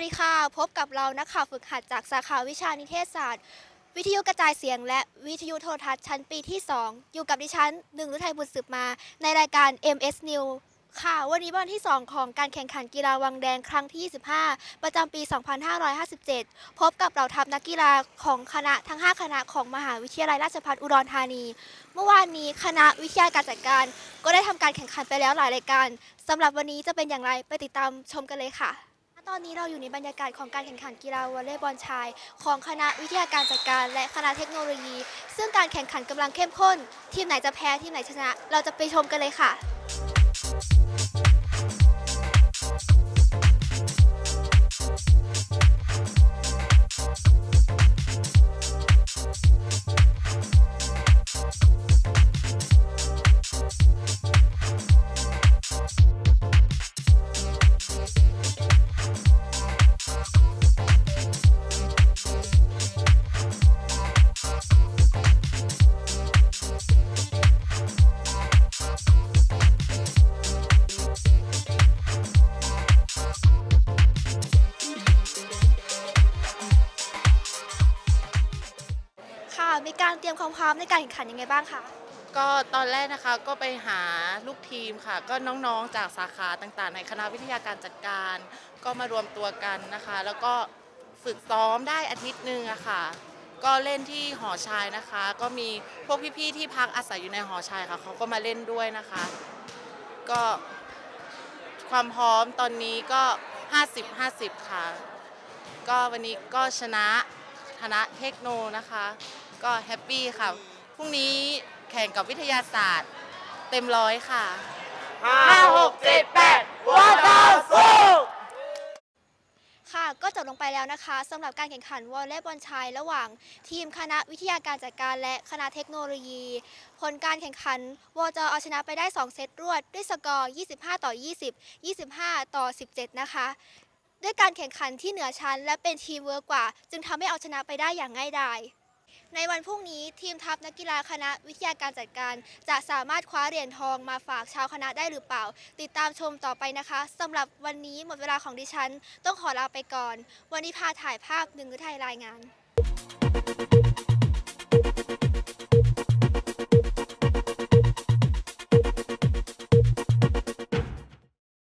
วัสดีค่ะ พบกับเรานักข่าวฝึกหัดจากสาขาวิชานิเทศศาสตร์ วิทยุกระจายเสียง และวิทยุโทรทัศน์ชั้นปีที่ 2 อยู่กับดิฉันหนึ่งฤทัยบุตรสืบมา ในรายการ MS New ค่ะ วันนี้วันที่ 2 ของการแข่งขันกีฬาวังแดงครั้งที่ 25 ประจำปี 2557 พบกับเราทัพนักกีฬาของคณะทั้ง 5 คณะของมหาวิทยาลัยราชภัฏอุดรธานี เมื่อวานนี้คณะวิทยาการจัดการ ก็ได้ทำการแข่งขันไปแล้วหลายรายการสำหรับวันนี้จะเป็นอย่างไรไปติดตามชมกันเลยค่ะ ตอนนี้เราอยู่ในบรรยากาศของการแข่งขันกีฬาวอลเลย์บอลชาย ของคณะวิทยาการจัดการ และคณะเทคโนโลยี ซึ่งการแข่งขันกำลังเข้มข้น ทีมไหนจะแพ้ทีมไหนชนะ เราจะไปชมกันเลยค่ะ มีการเตรียมความพร้อมในการแข่งขันยังไงบ้างคะก็ตอนแรกนะคะก็ไปหาลูกทีมค่ะ ก็น้องๆจากสาขาต่างๆ ในคณะวิทยาการจัดการ ก็มารวมตัวกันนะคะ แล้วก็ฝึกซ้อมได้อาทิตย์หนึ่งอะค่ะ ก็เล่นที่หอชายนะคะ ก็มีพวกพี่ๆที่พักอาศัยอยู่ในหอชายค่ะเขาก็มาเล่นด้วยนะคะ ก็ความพร้อมตอนนี้ก็ 50-50 ค่ะ ก็วันนี้ก็ชนะคณะเทคโนนะคะ ก็แฮปปี้ค่ะ พรุ่งนี้แข่งกับวิทยาศาสตร์ เต็มร้อยค่ะห้าหกเจ็ดแปดวอเตอร์สู้ค่ะก็จบลงไปแล้วนะคะสำหรับการแข่งขันวอลเลย์บอลชายระหว่าง ทีมคณะวิทยาการจัดการและคณะเทคโนโลยี ผลการแข่งขันวจเอาชนะไปได้ 2 เซตรวด ด้วยสกอร์ 25 ต่อ 20 25 ต่อ 17 นะคะ ด้วยการแข่งขันที่เหนือชั้นและเป็นทีมเวิร์กกว่า จึงทำให้เอาชนะไปได้อย่างง่ายดาย ในวันพรุ่งนี้ทีมทัพนักกีฬาคณะวิทยาการจัดการ จะสามารถคว้าเหรียญทองมาฝากชาวคณะได้หรือเปล่า ติดตามชมต่อไปนะคะสำหรับวันนี้หมดเวลาของดิฉัน ต้องขอลาไปก่อน วันนี้พาถ่ายภาพหนึ่งฤทัยรายงาน